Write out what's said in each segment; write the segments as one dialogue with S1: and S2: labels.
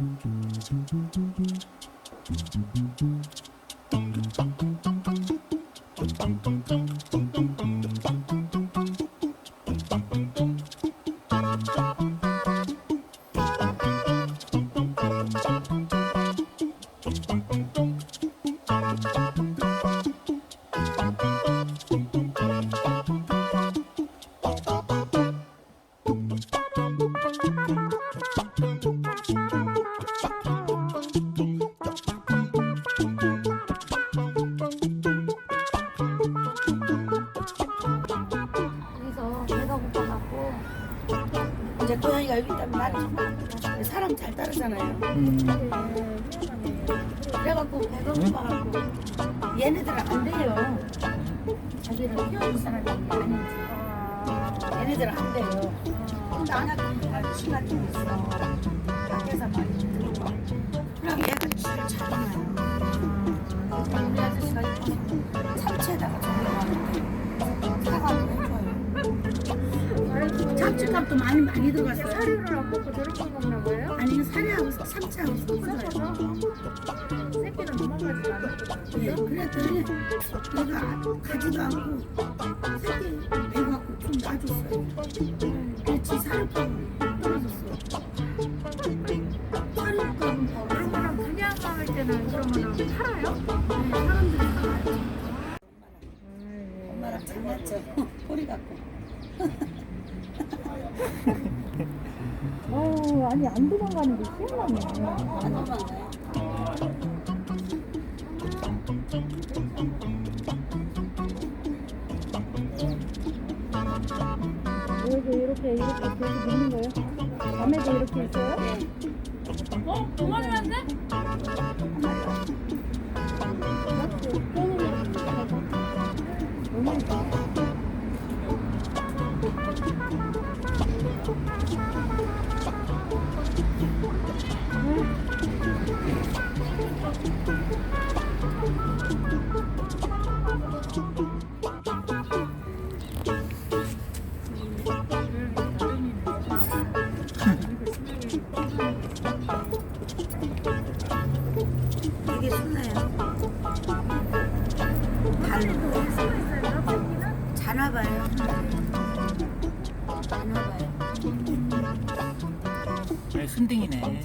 S1: 여기서 사람 잘 따르잖아요. 음, 그래갖고 배가 고파갖고 얘네들은 안 돼요. 자기를 키워줄 사람이 아닌지 얘네들은 안 돼요. 근데 안 하면 치가 좀 있어. 밖에서 많이 들고 그럼 얘들 쥐를 잘 나요. 참치값도 많이 많이 들어갔어요. 사료를
S2: 안 먹고 저렇게 먹나 봐요?
S1: 아니 사료하고 참치하고 섞어서
S2: 새끼는 도망가지 않았거든요.
S1: 예, 그랬더니 얘가 가지도 않고 새끼 배갖고 좀 놔줬어요. 그렇지 사료값은 떨어졌어요. 사료값은 더 그러면은
S2: 그냥 먹을 때는 그러면은 팔아요? 네,
S1: 사람들이 사가요.
S2: 엄마랑
S1: 장난쳐. 꼬리 갖고.
S2: 어, 아니 안 도망가는 게 희한하네. 안
S1: 도망가요.
S2: 이렇게 이렇게 계속 있는 거예요? 밤에도 이렇게 있어요? 어? 돼?
S1: 되게 순해요. 달로. 자나 봐요. 자나 봐요.
S3: 네, 순딩이네.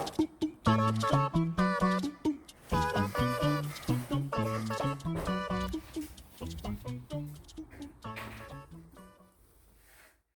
S1: 「パラパラパラ」